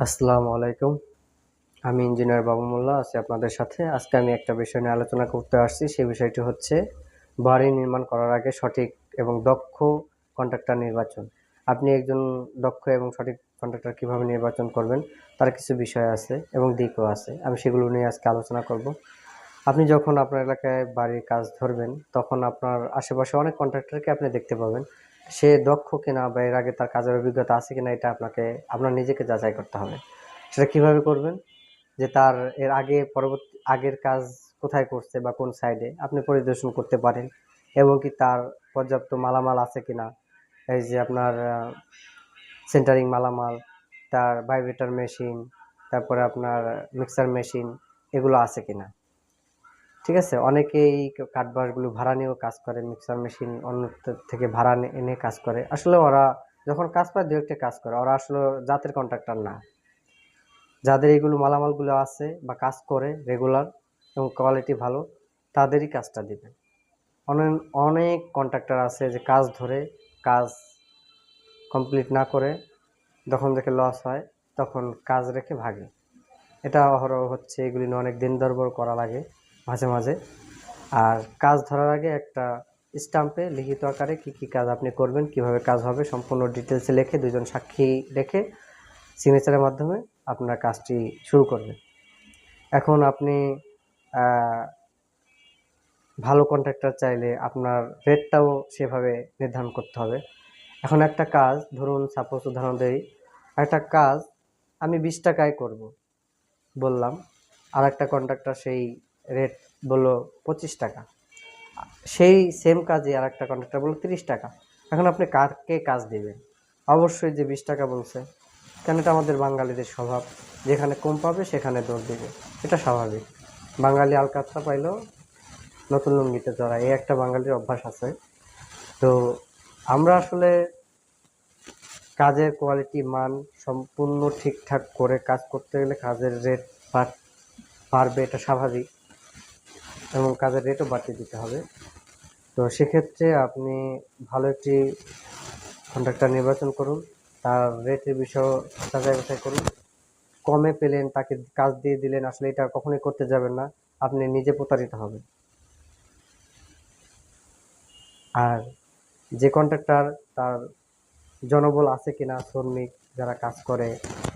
আসসালামু আলাইকুম। আমি ইঞ্জিনিয়ার বাবু মোল্লা, আছি আপনাদের সাথে। আজকে আমি একটা বিষয় নিয়ে আলোচনা করতে আসছি। সেই বিষয়টি হচ্ছে বাড়ি নির্মাণ করার আগে সঠিক এবং দক্ষ কন্ট্রাক্টর নির্বাচন। আপনি একজন দক্ষ এবং সঠিক কন্ট্রাক্টর কীভাবে নির্বাচন করবেন, তার কিছু বিষয় আছে এবং দিকও আছে। আমি সেগুলো নিয়ে আজকে আলোচনা করব। আপনি যখন আপনার এলাকায় বাড়ির কাজ ধরবেন, তখন আপনার আশেপাশে অনেক কন্ট্রাক্টরকে আপনি দেখতে পাবেন। সে দক্ষ কিনা বা এর আগে তার কাজের অভিজ্ঞতা আছে কিনা এটা আপনাকে, আপনার নিজেকে যাচাই করতে হবে। সেটা কীভাবে করবেন? যে তার এর আগে পরবর্তী, আগের কাজ কোথায় করছে বা কোন সাইডে আপনি পরিদর্শন করতে পারেন এবং কি তার পর্যাপ্ত মালামাল আছে কিনা? এই যে আপনার সেন্টারিং মালামাল, তার ভাইব্রেটার মেশিন তারপরে আপনার মিক্সার মেশিন এগুলো আছে কিনা? ঠিক আছে? অনেকেই কাঠবাসগুলো ভাড়া নিয়েও কাজ করে, মিক্সার মেশিন অন্য থেকে ভাড়া এনে কাজ করে। আসলে ওরা যখন কাজ পায় দু একটা কাজ করে। ওরা আসলে জাতের কন্ট্রাক্টর না। যাদের এইগুলো মালামালগুলো আছে বা কাজ করে রেগুলার এবং কোয়ালিটি ভালো, তাদেরই কাজটা দিবেন অনেক অনেক কন্ট্রাক্টর আছে যে কাজ ধরে কাজ কমপ্লিট না করে যখন দেখে লস হয়, তখন কাজ রেখে ভাগে। এটা অহরহ হচ্ছে, এগুলি অনেক দিন দরবর করা লাগে। মাঝে মাঝে। আর কাজ ধরার আগে একটা স্টাম্পে লিখিত আকারে কি কি কাজ আপনি করবেন, কীভাবে কাজ হবে, সম্পূর্ণ ডিটেলসে লিখে দুজন সাক্ষী রেখে সিগনেচারের মাধ্যমে আপনার কাজটি শুরু করবেন। এখন আপনি ভালো কন্ট্রাক্টর চাইলে আপনার রেটটাও সেভাবে নির্ধারণ করতে হবে। এখন একটা কাজ, ধরুন সাপোজ উদাহরণ দেই, একটা কাজ আমি বিশ টাকায় করব, বললাম আর একটা কন্ট্রাক্টর সেই রেট বলল পঁচিশ টাকা। সেই সেম কাজে আর একটা কন্ট্রাক্টর বলল তিরিশ টাকা। এখন আপনি কাকে কাজ দেবেন? অবশ্যই যে বিশ টাকা বলছে কেন এটা আমাদের বাঙালিদের স্বভাব। যেখানে কম পাবে সেখানে দৌড় দেবে। এটা স্বাভাবিক। বাঙালি আলকাতরা পাইলেও নতুন লুঙ্গিতে চড়া এই একটা বাঙালির অভ্যাস আছে। তো আমরা আসলে কাজের কোয়ালিটি মান সম্পূর্ণ ঠিকঠাক করে কাজ করতে গেলে কাজের রেট বাড়বে, এটা স্বাভাবিক। এবং কাজের রেটও বাড়িয়ে দিতে হবে। তো সেক্ষেত্রে আপনি ভালো একটি কন্ট্রাক্টর নির্বাচন করুন, তার রেটের বিষয় যাচাই বাছাই করুন। কমে পেলেন, তাকে কাজ দিয়ে দিলেন, আসলে এটা কখনোই করতে যাবেন না, আপনি নিজে প্রতারিত হবেন। আর যে কন্ট্রাক্টর তার জনবল আছে কিনা, শ্রমিক যারা কাজ করে,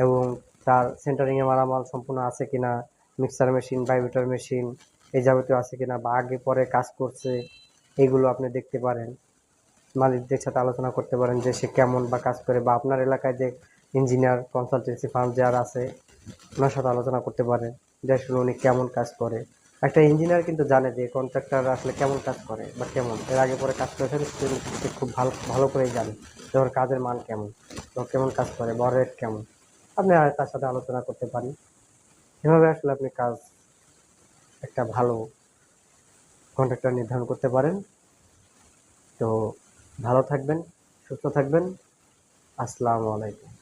এবং তার সেন্টারিংয়ে মালামাল সম্পূর্ণ আছে কিনা মিক্সার মেশিন ভাইব্রেটর মেশিন এই যাবতীয় আছে কিনা বা আগে পরে কাজ করছে, এগুলো আপনি দেখতে পারেন। মালিকদের সাথে আলোচনা করতে পারেন যে সে কেমন বা কাজ করে বা আপনার এলাকায় যে ইঞ্জিনিয়ার কনসালটেন্সি ফার্ম যারা আছে, ওনার সাথে আলোচনা করতে পারেন যে আসলে উনি কেমন কাজ করে। একটা ইঞ্জিনিয়ার কিন্তু জানে যে কন্ট্রাক্টর আসলে কেমন কাজ করে বা কেমন। এর আগে পরে কাজ করেছেন সে খুব ভালো ভালো করেই জানে যে ওর কাজের মান কেমন তো কেমন কাজ করে, বা রেট কেমন। আপনি তার সাথে আলোচনা করতে পারেন। এভাবে আসলে আপনি কাজ একটা ভালো কন্ট্রাক্টর নির্ধারণ করতে পারেন। তো ভালো থাকবেন সুস্থ থাকবেন। আসসালামু আলাইকুম।